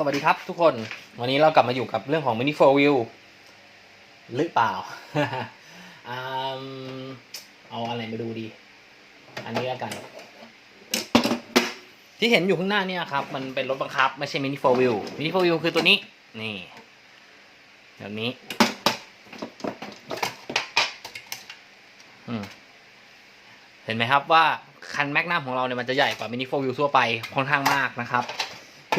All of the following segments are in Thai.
สวัสดีครับทุกคนวันนี้เรากลับมาอยู่กับเรื่องของ Mini 4 Wheel หรือเปล่า เอาอะไรมาดูดี อันนี้แล้วกัน ที่เห็นอยู่ข้างหน้าเนี่ยครับ มันเป็นรถบังคับ ไม่ใช่ Mini 4 Wheel Mini 4 Wheel คือตัวนี้ นี่แบบนี้เห็นไหมครับว่าคันแมกนัมของเราเนี่ยมันจะใหญ่กว่า Mini 4 Wheel ทั่วไปค่อนข้างมากนะครับ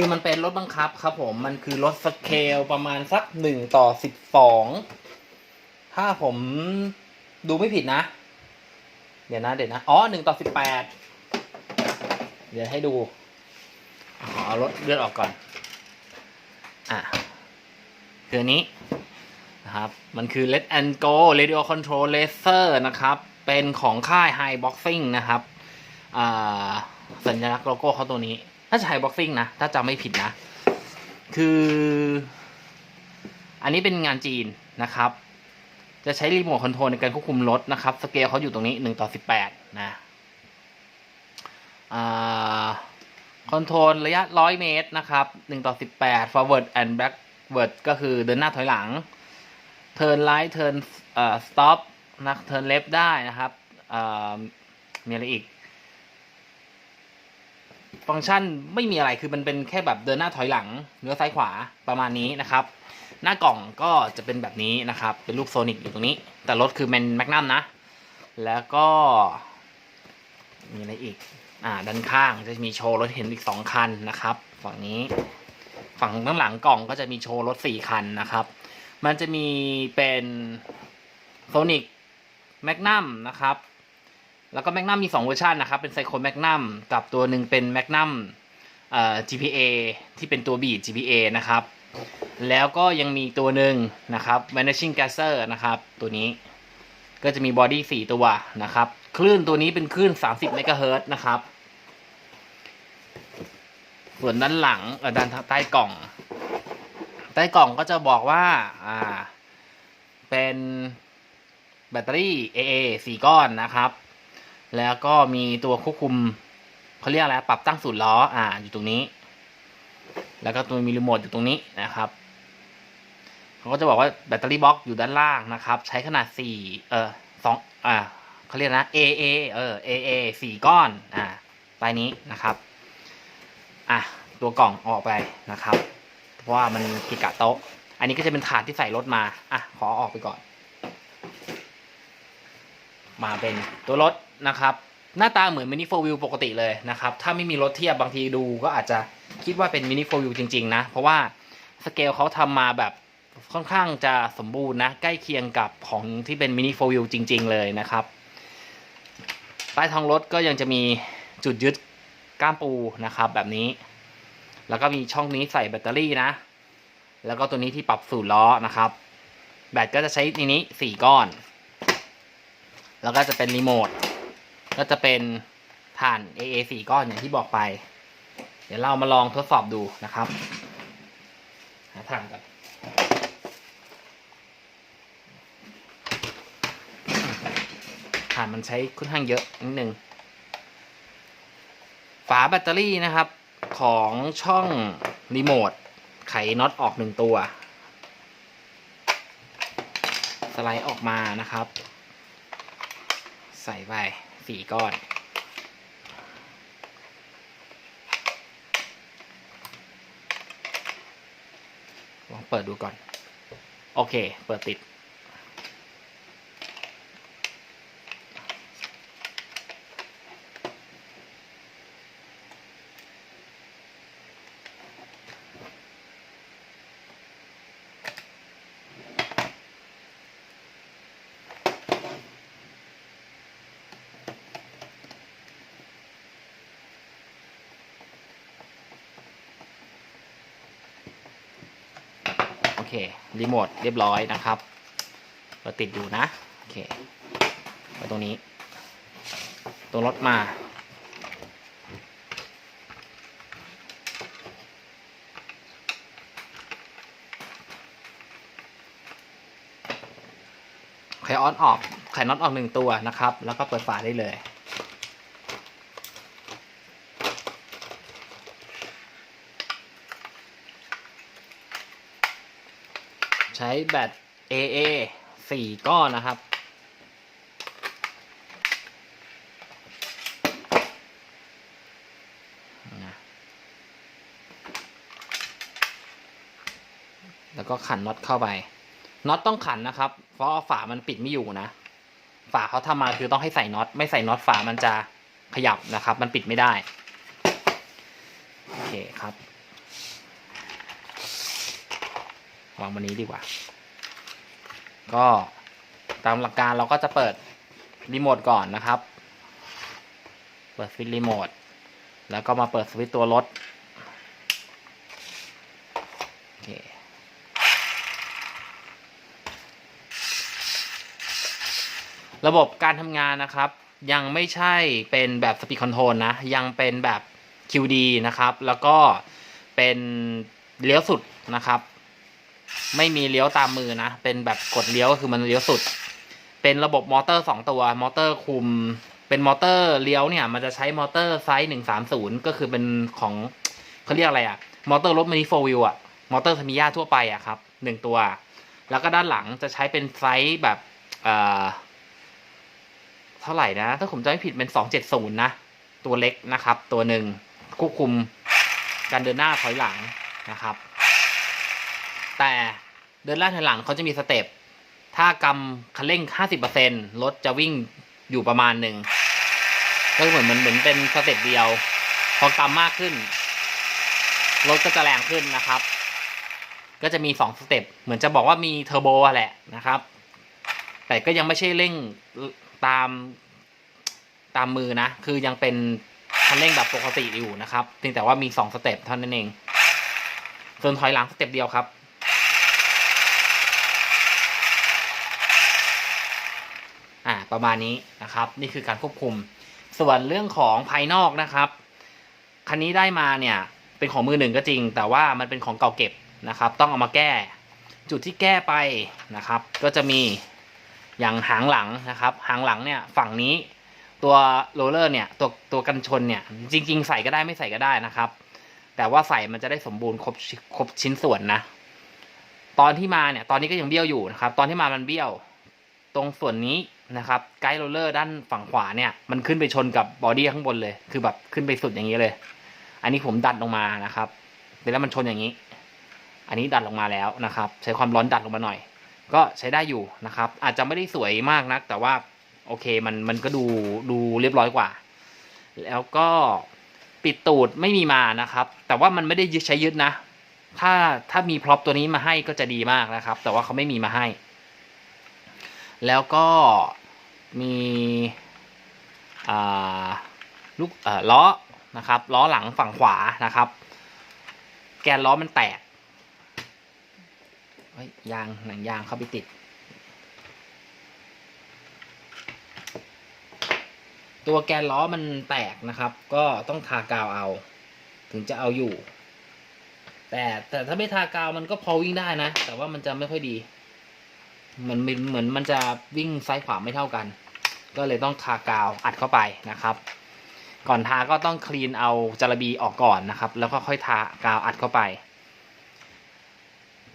คือมันเป็นรถบังคับครับผมมันคือรถสเกลประมาณสักหนึ่งต่อสิบสองถ้าผมดูไม่ผิดนะ เดี๋ยวนะเดี๋ยวนะอ๋อหนึ่งต่อสิบแปดเดี๋ยวให้ดูขอเอารถเลือดออกก่อน อะคืออันนี้นะครับ มันคือ Let and Go Radio Control Laser นะครับ เป็นของค่าย High Boxing นะครับ สัญลักษณ์โลโก้เขาตัวนี้ น่าจะไฮบ็อกซิ่งนะ ถ้าจำไม่ผิดนะ คือ อันนี้เป็นงานจีนนะครับ จะใช้รีโมทคอนโทรลในการควบคุมรถนะครับ สเกลเขาอยู่ตรงนี้หนึ่งต่อสิบแปดนะคอนโทรลระยะร้อยเมตรนะครับหนึ่งต่อสิบแปด forward and backward ก็คือเดินหน้าถอยหลัง turn right turn เอ่อ stop นะ turn left ได้นะครับมีอะไรอีก ฟังก์ชันไม่มีอะไรคือมันเป็นแค่แบบเดินหน้าถอยหลังเลี้ยวซ้ายขวาประมาณนี้นะครับ หน้ากล่องก็จะเป็นแบบนี้นะครับ เป็นรูปโซนิกอยู่ตรงนี้ แต่รถคือเป็นแมกนัมนะ แล้วก็ มีอะไรอีก อ่า ด้านข้างจะมีโชว์รถเห็นอีกสองคันนะครับ ฝั่งนี้ ฝั่งข้างหลังกล่องก็จะมีโชว์รถสี่คันนะครับ มันจะมีเป็นโซนิกแมกนัมนะครับ แล้วก็แมกนัมมี 2 เวอร์ชันนะครับ เป็นไซโคแมกนัมกับตัวหนึ่งเป็นแมกนัมเอ่อ GPA ที่เป็นตัวบีด GPA นะครับ แล้วก็ยังมีตัวหนึ่งนะครับ Vanishing Gasser นะครับ ตัวนี้ก็จะมีบอดี้4ตัวนะครับ คลื่นตัวนี้เป็นคลื่น 30 เมกะเฮิรตนะครับ ส่วนด้านหลังเออด้านใต้กล่อง ใต้กล่องก็จะบอกว่าอ่าเป็นแบตเตอรี่ AA 4 ก้อนนะครับ แล้วก็มีตัวควบคุมเขาเรียกอะไรปรับตั้งศูนย์ล้ออ่าอยู่ตรงนี้ แล้วก็ตัวมีรีโมทอยู่ตรงนี้นะครับเขาก็จะบอกว่าแบตเตอรี่บล็อกอยู่ด้านล่างนะครับ ใช้ขนาดสี่เออสองอ่าเขาเรียกนะ AA เออ AA สี่ก้อนอ่าใต้นี้นะครับอะตัวกล่องออกไปนะครับ เพราะว่ามันกิกะโต๊ะ อันนี้ก็จะเป็นถาดที่ใส่รถมาอะขอออกไปก่อน มาเป็นตัวรถ นะครับ หน้าตาเหมือนมินิโฟวิวปกติเลยนะครับ ถ้าไม่มีรถเทียบบางทีดูก็อาจจะคิดว่าเป็นมินิโฟวิวจริง ๆ นะ เพราะว่าสเกลเขาทำมาแบบค่อนข้างจะสมบูรณ์นะ ใกล้เคียงกับของที่เป็นมินิโฟวิวจริง ๆ เลยนะครับใต้ท้องรถก็ยังจะมีจุดยึดก้ามปูนะครับ แบบนี้ แล้วก็มีช่องนี้ใส่แบตเตอรี่นะ แล้วก็ตัวนี้ที่ปรับสูตรล้อนะครับ แบตก็จะใช้ในนี้สี่ก้อน แล้วก็จะเป็นรีโมท ก็จะเป็นฐาน AA 4ก้อนอย่างที่บอกไป เดี๋ยวเรามาลองทดสอบดูนะครับ หาฐานก่อนฐานมันใช้ค่อนข้างเยอะนิดนึง ฝาแบตเตอรี่นะครับของช่องรีโมทไขน็อตออกหนึ่งตัว สไลด์ออกมานะครับ ใส่ไป สี่ก้อนลองเปิดดูก่อน โอเค เปิดติด เครีโมทเรียบร้อยนะครับเราติดอยู่นะโอเคไปตรงนี้ ตรงรถมาไขออนออกไขน็อตออกหนึ่งตัวนะครับ แล้วก็เปิดฝาได้เลย ใช้แบต AA สี่ก้อนนะครับ แล้วก็ขันน็อตเข้าไป น็อตต้องขันนะครับ เพราะฝามันปิดไม่อยู่นะ ฝาเขาทำมาคือต้องให้ใส่น็อต ไม่ใส่น็อตฝามันจะขยับนะครับ มันปิดไม่ได้ โอเคครับ วางวันนี้ดีกว่า ก็ตามหลักการเราก็จะเปิดรีโมทก่อนนะครับ เปิดสวิตช์รีโมทแล้วก็มาเปิดสวิตช์ตัวรถโอเคระบบการทำงานนะครับ ยังไม่ใช่เป็นแบบสปีดคอนโทรลนะ ยังเป็นแบบ QD นะครับ แล้วก็เป็นเลี้ยวสุดนะครับ ไม่มีเลี้ยวตามมือนะ เป็นแบบกดเลี้ยวก็คือมันเลี้ยวสุด เป็นระบบมอเตอร์สองตัว มอเตอร์คุม เป็นมอเตอร์เลี้ยวเนี่ย มันจะใช้มอเตอร์ไซส์หนึ่งสามศูนย์ก็คือเป็นของเขาเรียกอะไรอะมอเตอร์รถมินิโฟวิวอะมอเตอร์ทามิยาทั่วไปอะครับหนึ่งตัว แล้วก็ด้านหลังจะใช้เป็นไซส์แบบเอ่อเท่าไหร่นะ ถ้าผมจำไม่ผิดเป็นสองเจ็ดศูนย์นะตัวเล็กนะครับ ตัวหนึ่งควบคุมการเดินหน้าถอยหลังนะครับ แต่เดินหน้าถอยหลังเขาจะมีสเต็ปถ้ากำคันเร่ง 50%รถจะวิ่งอยู่ประมาณหนึ่งก็เหมือนมือนเหมือนเป็นสเต็ปเดียว พอกำมากขึ้น รถก็จะแรงขึ้นนะครับ ก็จะมีสองสเต็ปเหมือนจะบอกว่ามีเทอร์โบอะแหละนะครับ แต่ก็ยังไม่ใช่เร่งตามตามมือนะ คือยังเป็นคันเร่งแบบปกติอยู่นะครับเพียงแต่ว่ามีสองสเต็ปเท่านั้นเอง ส่วนถอยหลังสเต็ปเดียวครับ อ่า ประมาณนี้นะครับ นี่คือการควบคุม ส่วนเรื่องของภายนอกนะครับ คันนี้ได้มาเนี่ยเป็นของมือหนึ่งก็จริง แต่ว่ามันเป็นของเก่าเก็บนะครับ ต้องเอามาแก้ จุดที่แก้ไปนะครับ ก็จะมีอย่างหางหลังนะครับ หางหลังเนี่ยฝั่งนี้ตัวโรลเลอร์เนี่ยตัวตัวกันชนเนี่ยจริง ๆ ใส่ก็ได้ไม่ใส่ก็ได้นะครับ แต่ว่าใส่มันจะได้สมบูรณ์ครบครบชิ้นส่วนนะ ตอนที่มาเนี่ยตอนนี้ก็ยังเบี้ยวอยู่นะครับ ตอนที่มามันเบี้ยว ตรงส่วนนี้นะครับไกด์โรลเลอร์ด้านฝั่งขวาเนี่ยมันขึ้นไปชนกับบอดี้ข้างบนเลย คือแบบขึ้นไปสุดอย่างนี้เลย อันนี้ผมดัดลงมานะครับแล้วมันชนอย่างนี้ อันนี้ดัดลงมาแล้วนะครับ ใช้ความร้อนดัดลงมาหน่อย ก็ใช้ได้อยู่นะครับ อาจจะไม่ได้สวยมากนัก แต่ว่าโอเคมันมันก็ดูดูเรียบร้อยกว่า แล้วก็ปิดตูดไม่มีมานะครับ แต่ว่ามันไม่ได้ยึดใช้ยึดนะ ถ้าถ้ามีพร็อพตัวนี้มาให้ก็จะดีมากนะครับ แต่ว่าเขาไม่มีมาให้ แล้วก็มีลูกล้อนะครับล้อหลังฝั่งขวานะครับ แกนล้อมันแตกยางหนังยางเข้าไปติด ตัวแกนล้อมันแตกนะครับ ก็ต้องทากาวเอา ถึงจะเอาอยู่ แต่แต่ถ้าไม่ทากาวมันก็พอวิ่งได้นะ แต่ว่ามันจะไม่ค่อยดี มันเหมือนมันจะวิ่งซ้ายขวาไม่เท่ากัน ก็เลยต้องทากาวอัดเข้าไปนะครับ ก่อนทาก็ต้องคลีนเอาจาระบีออกก่อนนะครับ แล้วก็ค่อยทากาวอัดเข้าไป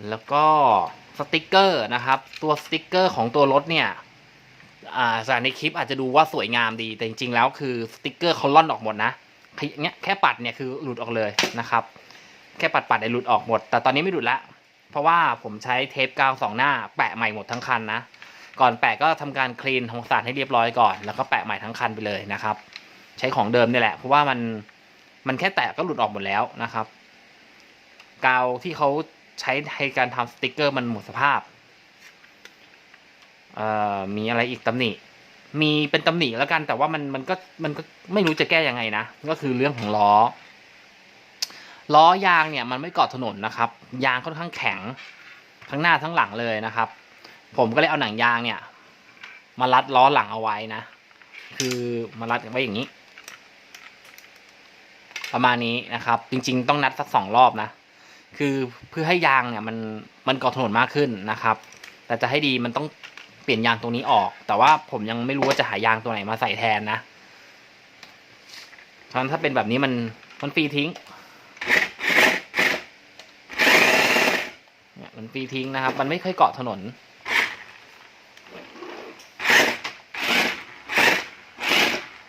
แล้วก็สติกเกอร์นะครับ ตัวสติกเกอร์ของตัวรถเนี่ยอ่าจากในคลิปอาจจะดูว่าสวยงามดี แต่จริงๆแล้วคือสติกเกอร์เขาล่อนออกหมดนะเนี้ยแค่ปัดเนี่ยคือหลุดออกเลยนะครับ แค่ปัดปัดได้หลุดออกหมด แต่ตอนนี้ไม่หลุดละ เพราะว่าผมใช้เทปกาวสองหน้า แปะใหม่หมดทั้งคันนะ ก่อนแปะก็ทำการคลีนของสารให้เรียบร้อยก่อน แล้วก็แปะใหม่ทั้งคันไปเลยนะครับ ใช้ของเดิมนี่แหละ เพราะว่ามันมันแค่แตะก็หลุดออกหมดแล้วนะครับ กาวที่เขาใช้ในการทำสติกเกอร์มันหมดสภาพเอ่อมีอะไรอีกตำหนิ มีเป็นตำหนิแล้วกัน แต่ว่ามันมันก็มันก็ไม่รู้จะแก้ยังไงนะ ก็คือเรื่องของล้อ ล้อยางเนี่ยมันไม่เกาะถนนนะครับ ยางค่อนข้างแข็งทั้งหน้าทั้งหลังเลยนะครับ ผมก็เลยเอาหนังยางเนี่ย มารัดล้อหลังเอาไว้นะ คือมารัดไว้อย่างนี้ ประมาณนี้นะครับ จริง ๆ ต้องนัดสักสองรอบนะ คือเพื่อให้ยางเนี่ยมันมันเกาะถนนมากขึ้นนะครับ แต่จะให้ดีมันต้องเปลี่ยนยางตรงนี้ออก แต่ว่าผมยังไม่รู้ว่าจะหายางตัวไหนมาใส่แทนนะเพราะฉะนั้นถ้าเป็นแบบนี้มันมันฟรีทิ้ง ฟรีทิ้งนะครับ มันไม่ค่อยเกาะถนน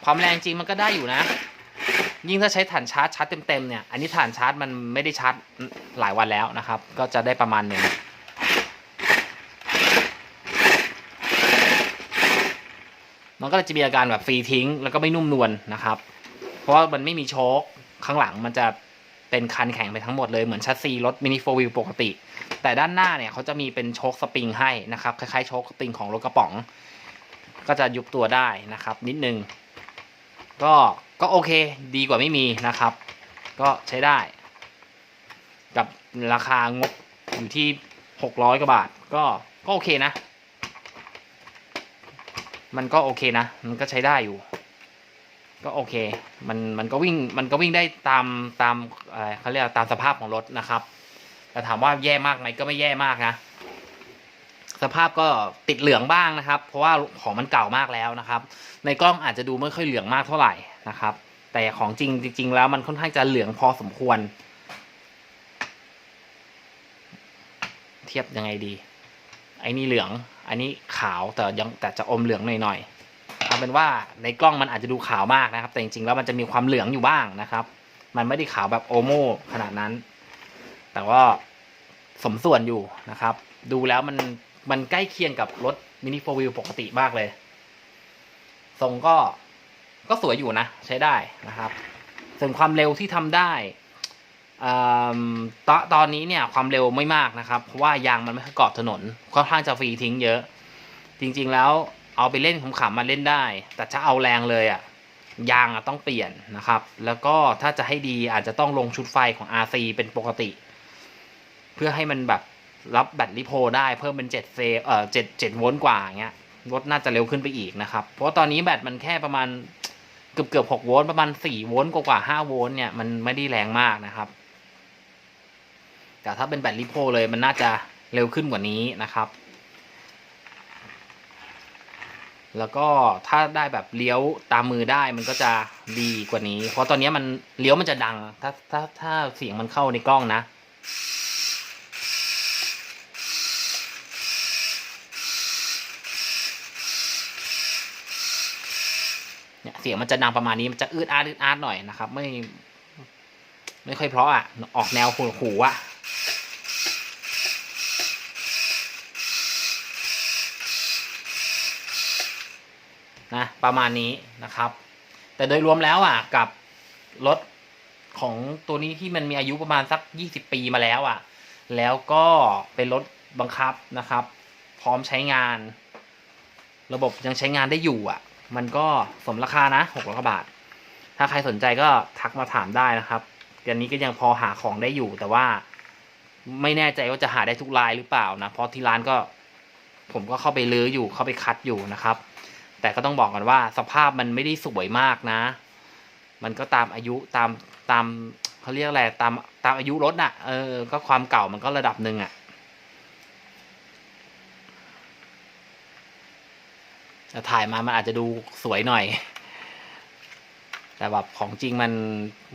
ความแรงจริงมันก็ได้อยู่นะ ยิ่งถ้าใช้ฐานชาร์จชาร์จเต็มๆเนี่ย อันนี้ฐานชาร์จมันไม่ได้ชาร์จหลายวันแล้วนะครับ ก็จะได้ประมาณหนึ่งมันก็จะมีอาการแบบฟรีทิ้ง แล้วก็ไม่นุ่มนวลนะครับ เพราะว่ามันไม่มีโชคข้างหลังมันจะ เป็นคันแข็งไปทั้งหมดเลยเหมือนชัสซีรถมินิโฟวิลปกติ แต่ด้านหน้าเนี่ยเขาจะมีเป็นโชคสปริงให้นะครับคล้ายๆโชคสปริงของรถกระป๋อง ก็จะยุบตัวได้นะครับ นิดนึง ก็ก็โอเคดีกว่าไม่มีนะครับ ก็ใช้ได้ กับราคางบอยู่ที่หกร้อยกว่าบาท ก็ก็โอเคนะ มันก็โอเคนะ มันก็ใช้ได้อยู่ ก็โอเค มันมันก็วิ่งมันก็วิ่งได้ตามตามอะไรเขาเรียกตามสภาพของรถนะครับ แต่ถามว่าแย่มากไหมก็ไม่แย่มากนะ สภาพก็ติดเหลืองบ้างนะครับ เพราะว่าของมันเก่ามากแล้วนะครับ ในกล้องอาจจะดูไม่ค่อยเหลืองมากเท่าไหร่นะครับ แต่ของจริงจริงๆแล้วมันค่อนข้างจะเหลืองพอสมควร เทียบยังไงดีไอ้นี่เหลือง อันนี้ขาวแต่ยังแต่จะอมเหลืองหน่อยๆ เอาเป็นว่าในกล้องมันอาจจะดูขาวมากนะครับ แต่จริงๆแล้วมันจะมีความเหลืองอยู่บ้างนะครับ มันไม่ได้ขาวแบบโอโมขนาดนั้น แต่ว่าสมส่วนอยู่นะครับ ดูแล้วมันมันใกล้เคียงกับรถมินิโฟวิลปกติมากเลย ทรงก็ก็สวยอยู่นะ ใช้ได้นะครับ ส่วนความเร็วที่ทำได้อ่าตอตอนนี้เนี่ยความเร็วไม่มากนะครับ เพราะว่ายางมันไม่ค่อยเกาะถนนค่อนข้างจะฟรีทิ้งเยอะ จริงๆแล้ว เอาไปเล่นขำๆมาเล่นได้ แต่ถ้าเอาแรงเลยอะ่ะยางอะต้องเปลี่ยนนะครับ แล้วก็ถ้าจะให้ดีอาจจะต้องลงชุดไฟของ RC เป็นปกติ เพื่อให้มันแบบรับแบตลิโพได้เพิ่มเป็น7เซเอ่อ7 7โวลต์กว่าอย่างเงี้ยรถน่าจะเร็วขึ้นไปอีกนะครับ เพราะตอนนี้แบตมันแค่ประมาณเกือบเกือบ6โวลต์ประมาณ4โวลต์กว่าๆ5โวลต์เนี่ยมันไม่ได้แรงมากนะครับ แต่ถ้าเป็นแบตลิโพเลยมันน่าจะเร็วขึ้นกว่านี้นะครับ แล้วก็ถ้าได้แบบเลี้ยวตามมือได้มันก็จะดีกว่านี้ เพราะตอนนี้มันเลี้ยวมันจะดัง ถ้าถ้าถ้าเสียงมันเข้าในกล้องนะ เนี่ยเสียงมันจะดังประมาณนี้มันจะอืดอาดอืดอาดหน่อยนะครับ ไม่ ไม่ค่อยเพราะอะ ออกแนวหูหูอะ นะประมาณนี้นะครับ แต่โดยรวมแล้วอะกับรถของตัวนี้ที่มันมีอายุประมาณสักยี่สิบปีมาแล้วอะ แล้วก็เป็นรถบังคับนะครับ พร้อมใช้งาน ระบบยังใช้งานได้อยู่อะ มันก็สมราคานะหกร้อยบาท ถ้าใครสนใจก็ทักมาถามได้นะครับเดี๋ยวนี้ก็ยังพอหาของได้อยู่ แต่ว่าไม่แน่ใจว่าจะหาได้ทุกรายหรือเปล่านะ เพราะที่ร้านก็ ผมก็เข้าไปลื้ออยู่เข้าไปคัดอยู่นะครับ แต่ก็ต้องบอกกันว่า สภาพมันไม่ได้สวยมากนะ มันก็ตามอายุตามตามเขาเรียกอะไรตามตามอายุรถน่ะเออก็ความเก่ามันก็ระดับหนึ่งอะแต่ถ่ายมามันอาจจะดูสวยหน่อย แต่แบบของจริงมัน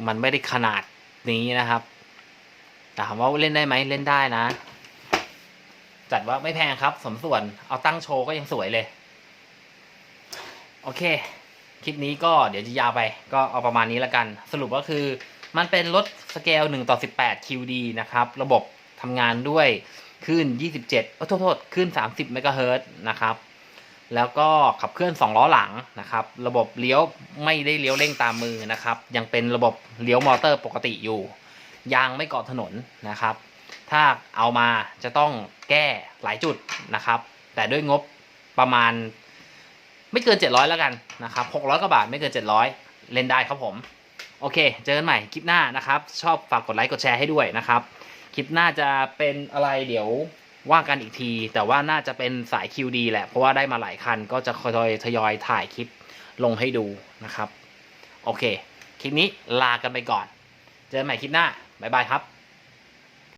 มันไม่ได้ขนาดนี้นะครับถามว่าเล่นได้ไหมเล่นได้นะ จัดว่าไม่แพงครับ สมส่วนเอาตั้งโชว์ก็ยังสวยเลย อเค คลิปนี้ก็เดี๋ยวจะยาวไป ก็เอาประมาณนี้ล้วกัน สรุปก็คือมันเป็นรถสเกล1ต่อ18 QD นะครับ ระบบทำงานด้วยคลื่น 27เอ้โทษโทษคลื่น 30เมกะเฮิรตซ์นะครับ แล้วก็ขับเคลื่อน 2 ล้อหลังนะครับ ระบบเลี้ยวไม่ได้เลี้ยวเร่งตามมือนะครับ ยังเป็นระบบเลี้ยวมอเตอร์ปกติอยู่ ยางไม่เกาะถนนนะครับ ถ้าเอามาจะต้องแก้หลายจุดนะครับ แต่ด้วยงบประมาณ ไม่เกิน 700 แล้วกันนะครับ600กว่าบาทไม่เกิน 700 เล่นได้ครับผม โอเค เจอกันใหม่คลิปหน้านะครับ ชอบฝากกดไลค์กดแชร์ให้ด้วยนะครับ คลิปหน้าจะเป็นอะไรเดี๋ยวว่ากันอีกที แต่ว่าน่าจะเป็นสาย QD แหละ เพราะว่าได้มาหลายคันก็จะคอยทยอยถ่ายคลิปลงให้ดูนะครับ โอเค คลิปนี้ลากันไปก่อน เจอกันใหม่คลิปหน้าบ๊ายบายครับ